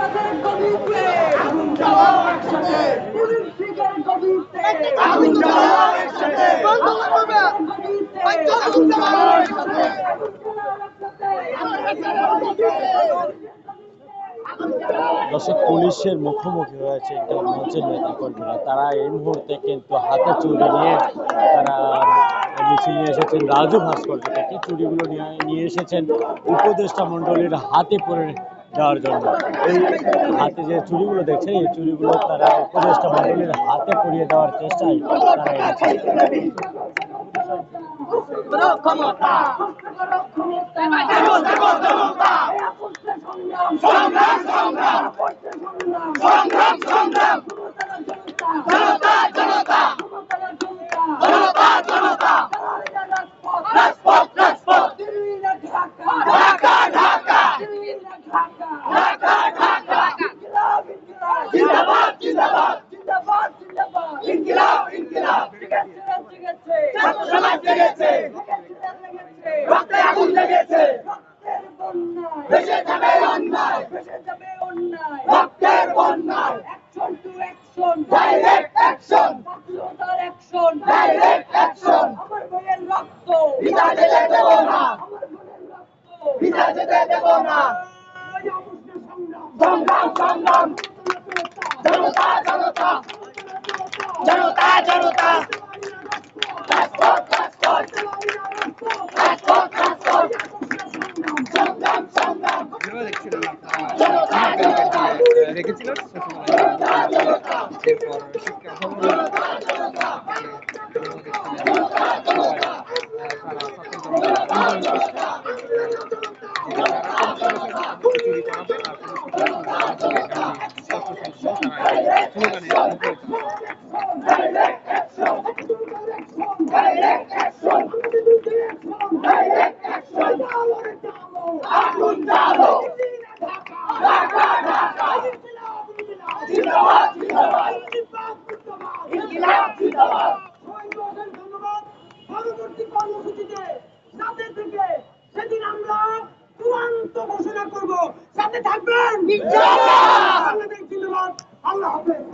রাজপথের গদিতে আগুন জ্বালাও একসাথে। পুলিশ শিখের গদিতে আগুন জ্বালাও একসাথে। গদিতে আগুন জ্বালাও একসাথে। দর্শক পুলিশের মুখোমুখি হয়েছে মঞ্চের নেতাকর্মীরা তারা এই মুহূর্তে কিন্তু হাতে চুরি নিয়ে তারা মিছিল নিয়ে এসেছেন। রাজু ভাস্কর্য থেকে চুরিগুলো নিয়ে নিয়ে এসেছেন। উপদেষ্টা মণ্ডলীর হাতে পরে দেওয়ার জন্য। এই হাতে যে চুরিগুলো দেখছে এই চুরিগুলো তারা উপদেষ্টা মন্ডলীর হাতে পরিয়ে দেওয়ার চেষ্টায় তারা এনেছে সংগ্রাম সংগ্রাম সংগ্রাম সংগ্রাম জনতা জনতা জনতা জনতা রাজপথ রাজপথ ঢাকা ঢাকা ঢাকা ঢাকা জিন্দাবাদ জিন্দাবাদ জিন্দাবাদ জিন্দাবাদ ইনকিলাব ইনকিলাব সমাজ জেগেছে রক্তে আগুন লেগেছে। জনতা জনতা। জনতা জনতা রাজপথ সংগ্রাম সংগ্রাম জনতা জনতা রেখেছিল এরপর শিক্ষা ভবন পরবর্তী কর্মসূচিতে সাথে থেকে সেদিন আমরা চূড়ান্ত ঘোষণা করব। সাথে থাকবেন? আল্লাহ হাফেজ।